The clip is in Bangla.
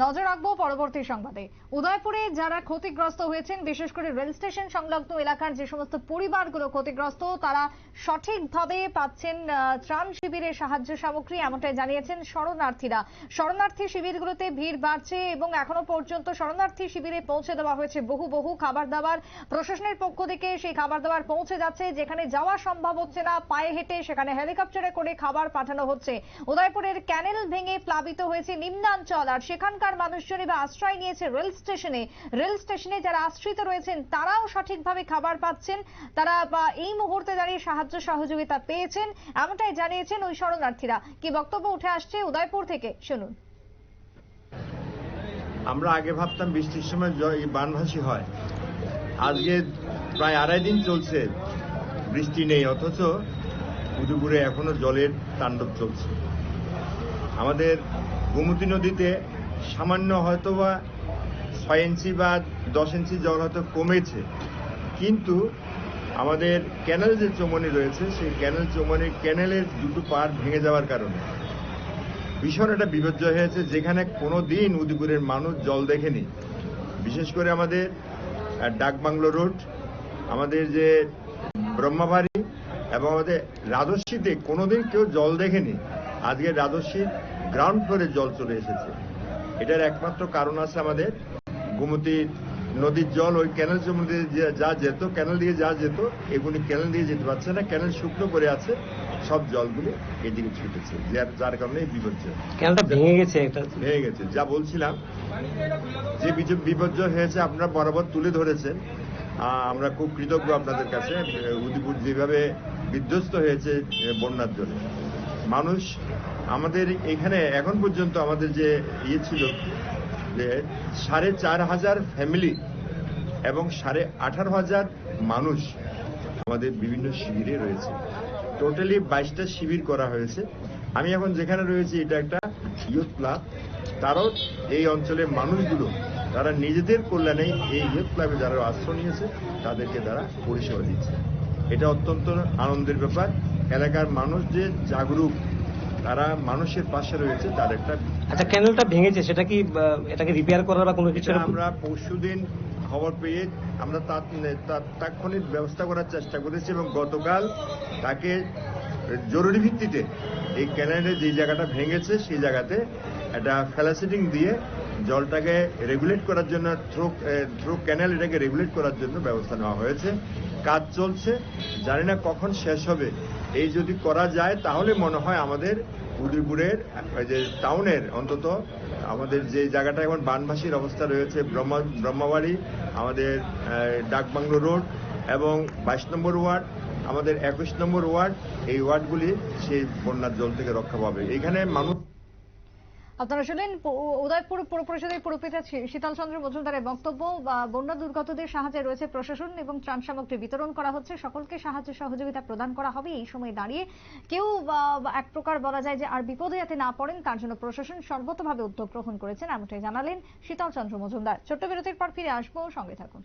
নজর রাখব পরবর্তী সংবাদে। উদয়পুরে যারা ক্ষতিগ্রস্ত হয়েছেন, বিশেষ করে রেল স্টেশন সংলগ্ন এলাকার যে সমস্ত পরিবারগুলো ক্ষতিগ্রস্ত, তারা সঠিকভাবে পাচ্ছেন ত্রাণ শিবিরের সাহায্য সামগ্রী এমনটাই জানিয়েছেন শরণার্থীরা। শরণার্থী শিবিরগুলোতে ভিড় বাড়ছে এবং এখনও পর্যন্ত শরণার্থী শিবিরে পৌঁছে দেওয়া হয়েছে বহু বহু খাবার দাবার। প্রশাসনের পক্ষ থেকে সেই খাবার দাবার পৌঁছে যাচ্ছে, যেখানে যাওয়া সম্ভব হচ্ছে না, পায়ে হেঁটে সেখানে হেলিকপ্টারে করে খাবার পাঠানো হচ্ছে। উদয়পুরের ক্যানেল ভেঙে প্লাবিত হয়েছে নিম্নাঞ্চল, আর সেখানকার মানুষজন এবার আশ্রয় নিয়েছে রেল স্টেশনে। রেল স্টেশনে যারা আশ্রিত রয়েছেন, তারাও সঠিকভাবে খাবার পাচ্ছেন। তারা এই মুহূর্তে দাঁড়িয়ে সাহায্য সহযোগিতা পেয়েছেন, এমনটাই জানিয়েছেন ওই শরণার্থীরা। কি বক্তব্য উঠে আসছে উদয়পুর থেকে, শুনুন। আমরা আগে ভাবতাম বৃষ্টির সময় বানভাসি হয়। আজকে প্রায় আড়াই দিন চলছে বৃষ্টি নেই, অথচ উদয়পুরে এখনও জলের তাণ্ডব চলছে। আমাদের গোমতী নদীতে সামান্য হয়তোবা ছয় ইঞ্চি বা দশ ইঞ্চি জল হয়তো কমেছে। কিন্তু আমাদের ক্যানেল যে চমনি রয়েছে, সেই ক্যানেল চমনি ক্যানেলের দুটো পার ভেঙে যাওয়ার কারণে ভীষণ একটা বিপর্যয় হয়েছে, যেখানে কোনো দিন উদয়পুরের মানুষ জল দেখেনি। বিশেষ করে আমাদের ডাকবাংলো রোড, আমাদের যে ব্রহ্মাবাড়ি এবং আমাদের রাজস্বীতে কোনোদিন কেউ জল দেখেনি। আজকে রাজস্বীর গ্রাউন্ড ফ্লোরে জল চলে এসেছে। এটার একমাত্র কারণ আছে আমাদের। গোমতী নদীর জল ওই ক্যানেল জমি দিয়ে যা যেত ক্যানেল দিয়ে যা যেত এগুলি ক্যানেল দিয়ে যেতে পারছে না। ক্যানেল শুকনো করে আছে সব জলগুলি এদিকে ছুটেছে যার- যার কারণে বিপর্যয়। ক্যানটা ভেঙে গেছে হয়ে গেছে যা বলছিলাম যে বিপর্যয় হয়েছে আপনারা বরাবর তুলে ধরেছেন। আমরা খুব কৃতজ্ঞ আপনাদের কাছে আহ, উদয়পুর যেভাবে বিধ্বস্ত হয়েছে বন্যার জন্য মানুষ আমাদের এখানে এখন পর্যন্ত আমাদের যে ইয়ে ছিল যে সাড়ে চার হাজার ফ্যামিলি এবং সাড়ে আঠারো হাজার মানুষ আমাদের বিভিন্ন শিবিরে রয়েছে। টোটালি বাইশটা শিবির করা হয়েছে। আমি এখন যেখানে রয়েছি, এটা একটা ইউথ ক্লাব তারাও এই অঞ্চলের মানুষগুলো, তারা নিজেদের কল্যাণে এই ইউথ ক্লাবে যারা আশ্রয় নিয়েছে, তাদেরকে তারা পরিষেবা দিচ্ছে। এটা অত্যন্ত আনন্দের ব্যাপার। এলাকার মানুষ যে জাগরুক তারা মানুষের পাশে রয়েছে তার একটা আচ্ছা ক্যানেলটা ভেঙেছে সেটা কি এটাকে রিপেয়ার করার বা কোনো কিছু আমরা পরশুদিন খবর পেয়ে আমরা তাৎ- তাৎ- তাৎক্ষণিক ব্যবস্থা করার চেষ্টা করেছি এবং গতকাল তাকে জরুরি ভিত্তিতে এই ক্যানেলের যে জায়গাটা ভেঙেছে সেই জায়গাতে একটা ফ্যালাসিটিং দিয়ে জলটাকে রেগুলেট করার জন্য থ্রো থ্রো ক্যানেল এটাকে রেগুলেট করার জন্য ব্যবস্থা নেওয়া হয়েছে। কাজ চলছে, জানি না কখন শেষ হবে। এই যদি করা যায়, তাহলে মনে হয় আমাদের উদয়পুরের ওই যে টাউনের অন্তত, আমাদের যে জায়গাটা এখন বানভাসীর অবস্থা রয়েছে, ব্রহ্মা, ব্রহ্মাবাড়ি, আমাদের ডাকবাংলো রোড এবং বাইশ নম্বর ওয়ার্ড, আমাদের একুশ নম্বর ওয়ার্ড, এই ওয়ার্ডগুলি সেই বন্যার জল থেকে রক্ষা পাবে। এখানে মানুষ আপনারা শুনলেন উদয়পুর পুর পরিষদের পুরপিতা শীতল চন্দ্র মজুমদারের বক্তব্য বন্যা দুর্গতদের সাহায্যে রয়েছে প্রশাসন এবং ত্রাণ সামগ্রী বিতরণ করা হচ্ছে। সকলকে সাহায্য সহযোগিতা প্রদান করা হবে এই সময় দাঁড়িয়ে। কেউ এক প্রকার বলা যায় যে আর বিপদে যাতে না পড়েন, তার জন্য প্রশাসন সর্বতভাবে উদ্যোগ গ্রহণ করেছেন, এমনটাই জানালেন শীতল চন্দ্র মজুমদার। ছোট্ট বিরতির পর ফিরে আসব, সঙ্গে থাকুন।